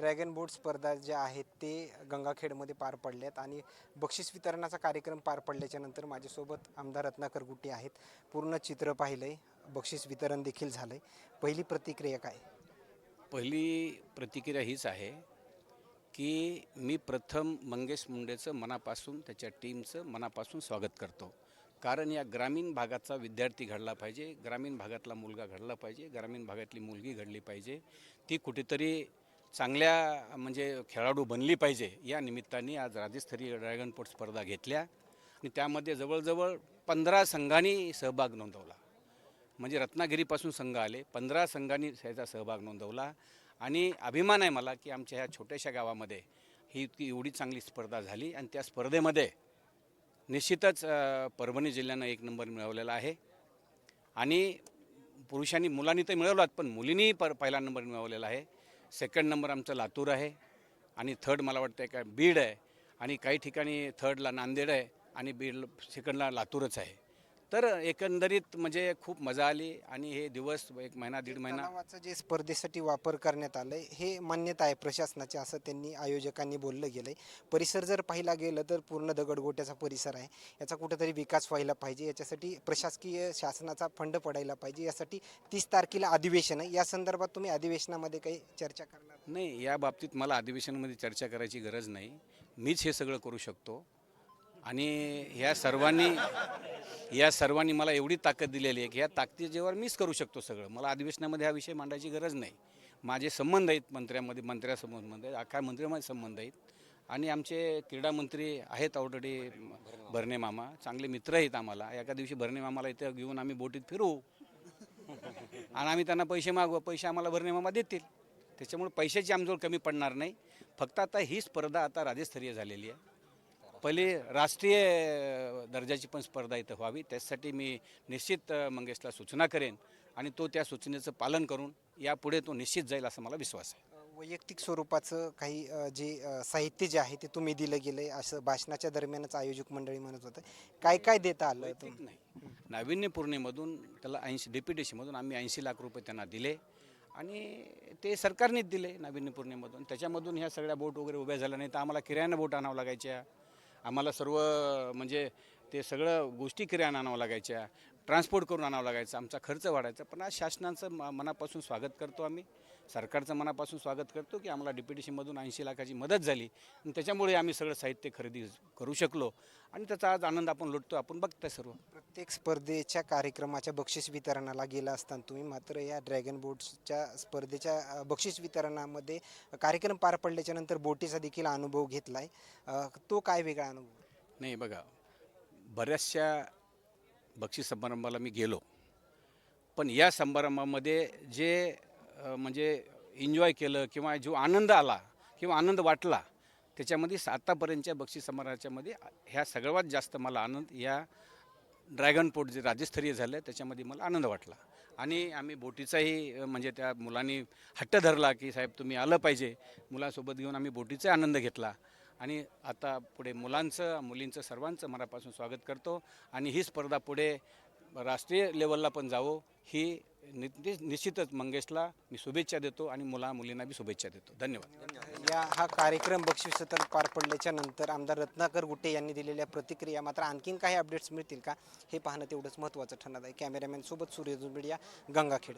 Dragon बोट स्पर्धा ज्या आहेत ते गंगाखेडमध्ये पार पडल्यात आणि बक्षीस वितरणाचा कार्यक्रम पार पडल्याच्या नंतर माझ्यासोबत आमदार रत्नाकर गुट्टे आहेत. पूर्ण चित्र पाहिलं आहे बक्षीस वितरण देखील झालं आहे पहिली प्रतिक्रिया काय? पहिली प्रतिक्रिया हीच आहे की मी प्रथम मंगेश मुंडेचं मनापासून त्याच्या टीमचं मनापासून स्वागत करतो. कारण या ग्रामीण भागाचा विद्यार्थी घडला पाहिजे ग्रामीण भागातला मुलगा घडला पाहिजे ग्रामीण भागातली मुलगी घडली पाहिजे ती कुठेतरी चांगल्या म्हणजे खेळाडू बनली पाहिजे या निमित्ताने आज राज्यस्तरीय ड्रॅगनपोट स्पर्धा घेतल्या आणि त्यामध्ये जवळजवळ पंधरा संघांनी सहभाग नोंदवला. म्हणजे रत्नागिरीपासून संघ आले पंधरा संघांनी याचा सहभाग नोंदवला आणि अभिमान आहे मला की आमच्या ह्या छोट्याशा गावामध्ये ही इतकी एवढी चांगली स्पर्धा झाली आणि त्या स्पर्धेमध्ये निश्चितच परभणी जिल्ह्यानं एक नंबर मिळवलेला आहे आणि पुरुषांनी मुलांनी तर मिळवलात पण मुलींनी पर पहिला नंबर मिळवलेला आहे. सेकंड नंबर आमचं लातूर आहे आणि थर्ड मला वाटतं का बीड आहे आणि काही ठिकाणी थर्डला नांदेड आहे आणि बीड सेकंडला लातूरच आहे. तर एकंदरीत म्हणजे खूप मजा आली आणि हे दिवस एक महिना दीड महिना. जे स्पर्धेसाठी वापर करण्यात आलंय हे मान्यता आहे प्रशासनाची असं त्यांनी आयोजकांनी बोललं गेलंय. परिसर जर पाहिला गेलं तर पूर्ण दगडगोट्याचा परिसर आहे. याचा कुठेतरी विकास व्हायला पाहिजे. याच्यासाठी प्रशासकीय शासनाचा फंड पडायला पाहिजे. यासाठी तीस तारखेला अधिवेशन आहे. या संदर्भात तुम्ही अधिवेशनामध्ये काही चर्चा करणार नाही या बाबतीत मला अधिवेशनामध्ये चर्चा करायची गरज नाही. मीच हे सगळं करू शकतो. आणि ह्या सर्वांनी या सर्वांनी मला एवढी ताकद दिलेली आहे की ह्या ताकदीजेवर मीच करू शकतो सगळं मला अधिवेशनामध्ये हा विषय मांडायची गरज नाही. माझे संबंध आहेत मंत्र्यामध्ये मंत्र्यासंबंध म्हणजे आहेत मंत्र्यामध्ये संबंध आहेत. आणि आमचे क्रीडा मंत्री आहेत ऑलरेडी भरणे मामा चांगले मित्र आहेत आम्हाला. एका दिवशी भरणे मामाला इथं घेऊन आम्ही बोटीत फिरू. आणि आम्ही त्यांना पैसे मागू पैसे आम्हाला भरणे मामा देतील. त्याच्यामुळे पैशाची आमजवळ कमी पडणार नाही. फक्त आता ही स्पर्धा आता राज्यस्तरीय झालेली आहे. पहिली राष्ट्रीय दर्जाची पण स्पर्धा इथं व्हावी. त्यासाठी मी निश्चित मंगेशला सूचना करेन आणि तो त्या सूचनेचं पालन करून यापुढे तो निश्चित जाईल असा मला विश्वास आहे. वैयक्तिक स्वरूपाचं काही जे साहित्य जे आहे ते तुम्ही दिलं गेलंय असं भाषणाच्या दरम्यानच आयोजक मंडळी म्हणत होतं. काय काय देता आलं नाही. नाविन्यपूर्णेमधून त्याला ऐंशी डेप्युटेशनमधून आम्ही ऐंशी लाख रुपये त्यांना दिले आणि ते सरकारनेच दिले नाविन्यपूर्णेमधून त्याच्यामधून ह्या सगळ्या बोट वगैरे उभ्या झाल्या नाही तर आम्हाला किरायानं बोट आणावं लागायच्या. आम्हाला सर्व म्हणजे ते सगळं गोष्टी किराणा आणावं लागायच्या. ट्रान्सपोर्ट करून आणावं लागायचं आमचा खर्च वाढायचा. पण आज शासनाचं म- मनापासून स्वागत करतो आम्ही. सरकारचं मनापासून स्वागत करतो की आम्हाला डिप्युटेशनमधून ऐंशी लाखाची मदत झाली. आणि त्याच्यामुळे आम्ही सगळं साहित्य खरेदी करू शकलो. आणि त्याचा आज आनंद आपण लुटतो आपण बघताय सर्व. प्रत्येक स्पर्धेच्या कार्यक्रमाच्या बक्षीस वितरणाला गेला असताना तुम्ही मात्र या ड्रॅगन बोट्सच्या स्पर्धेच्या अ, बक्षीस वितरणामध्ये कार्यक्रम पार पडल्याच्या नंतर बोटीचा देखील अनुभव घेतलाय. अ, तो काय वेगळा अनुभव? नाही बघा. बऱ्याचशा बक्षीस समारंभाला मी गेलो. पण या समारंभामध्ये जे म्हणजे एन्जॉय केलं किंवा जो आनंद आला किंवा आनंद वाटला त्याच्यामध्ये आतापर्यंतच्या बक्षीस समारंभाच्यामध्ये ह्या सगळ्यात जास्त मला आनंद या ड्रॅगन पोट जे राज्यस्तरीय झालं त्याच्यामध्ये मला आनंद वाटला. आणि आम्ही बोटीचाही म्हणजे त्या मुलांनी हट्ट धरला की साहेब तुम्ही आलं पाहिजे. मुलासोबत घेऊन आम्ही बोटीचा आनंद घेतला. आणि आता पुढे मुलांचं मुलींचं सर्वांचं मनापासून स्वागत करतो. आणि ही स्पर्धा पुढे राष्ट्रीय लेवलला पण जावो ही निश्चितच मंगेशला मी शुभेच्छा देतो आणि मुला मुलींना बी शुभेच्छा देतो. धन्यवाद. या हा कार्यक्रम बक्षीस वितरण पार पडल्याच्या नंतर आमदार रत्नाकर गुट्टे यांनी दिलेल्या प्रतिक्रिया मात्र आणखीन काही अपडेट्स मिळतील का हे पाहणं तेवढंच महत्त्वाचं ठरणार आहे. कॅमेरामॅन सोबत सूर्य मीडिया गंगाखेड.